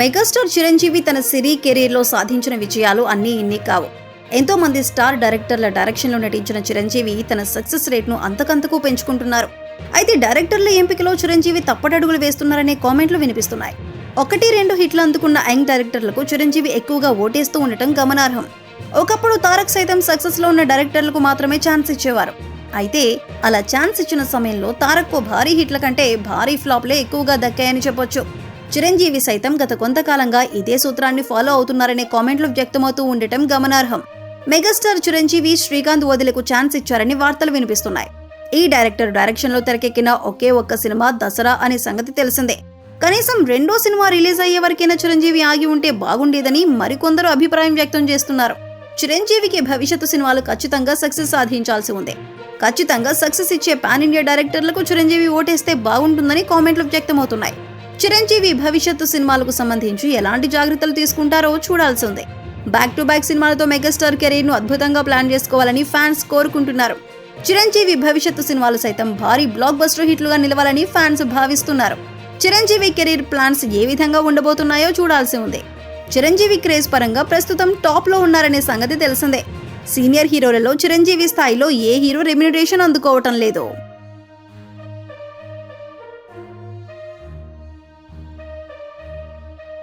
Megastar Chiranjeevi తన సినీ కెరీర్లో సాధించిన విజయాలు అన్నీ ఇన్ని కావు. ఎంతో మంది స్టార్ డైరెక్టర్ల డైరెక్షన్లో నటించిన చిరంజీవి తన సక్సెస్ రేట్ను అంతకంతకు పెంచుకుంటున్నారు. అయితే డైరెక్టర్ల ఎంపికలో చిరంజీవి తప్పటడుగులు వేస్తున్నారనే కామెంట్లు వినిపిస్తున్నాయి. ఒకటి రెండు హిట్లు అందుకున్న యంగ్ డైరెక్టర్లకు చిరంజీవి ఎక్కువగా ఓటేస్తూ ఉండటం గమనార్హం. ఒకప్పుడు తారక్ సైతం సక్సెస్లో ఉన్న డైరెక్టర్లకు మాత్రమే ఛాన్స్ ఇచ్చేవారు. అయితే అలా ఛాన్స్ ఇచ్చిన సమయంలో తారక్కు భారీ హిట్ల కంటే భారీ ఫ్లాప్లే ఎక్కువగా దక్కాయని చెప్పొచ్చు. చిరంజీవి సైతం గత కొంతకాలంగా ఇదే సూత్రాన్ని ఫాలో అవుతున్నారనే కామెంట్లు వ్యక్తమవుతూ ఉండటం గమనార్హం. మెగాస్టార్ చిరంజీవి శ్రీకాంత్ వదిలకు ఛాన్స్ ఇచ్చారని వార్తలు వినిపిస్తున్నాయి. ఈ డైరెక్టర్ డైరెక్షన్లో తెరకెక్కిన ఒకే ఒక్క సినిమా దసరా అనే సంగతి తెలిసిందే. కనీసం రెండో సినిమా రిలీజ్ అయ్యే వరకైనా చిరంజీవి ఆగి ఉంటే బాగుండేదని మరికొందరు అభిప్రాయం వ్యక్తం చేస్తున్నారు. చిరంజీవికి భవిష్యత్తు సినిమాలు ఖచ్చితంగా సక్సెస్ సాధించాల్సి ఉంది. ఖచ్చితంగా సక్సెస్ ఇచ్చే పాన్ ఇండియా డైరెక్టర్లకు చిరంజీవి ఓటేస్తే బాగుంటుందని కామెంట్లు వ్యక్తమవుతున్నాయి. చిరంజీవి భవిష్యత్తు సినిమాలకు సంబంధించి ఎలాంటి జాగ్రత్తలు తీసుకుంటారో చూడాల్సి ఉంది బ్యాక్ టు బ్యాక్ సినిమాలతో మెగాస్టార్ కెరీర్ను అద్భుతంగా ప్లాన్ చేసుకోవాలని ఫ్యాన్స్ కోరుకుంటున్నారు. చిరంజీవి భవిష్యత్తు సినిమాలు సైతం భారీ బ్లాక్ బస్టర్ హిట్లుగా నిలవాలని ఫ్యాన్స్ భావిస్తున్నారు. చిరంజీవి కెరీర్ ప్లాన్స్ ఏ విధంగా ఉండబోతున్నాయో చూడాల్సి ఉంది. చిరంజీవి క్రేజ్ పరంగా ప్రస్తుతం టాప్లో ఉన్నారనే సంగతి తెలిసిందే. సీనియర్ హీరోలలో చిరంజీవి స్థాయిలో ఏ హీరో రెమ్యునరేషన్ అందుకోవటం లేదు.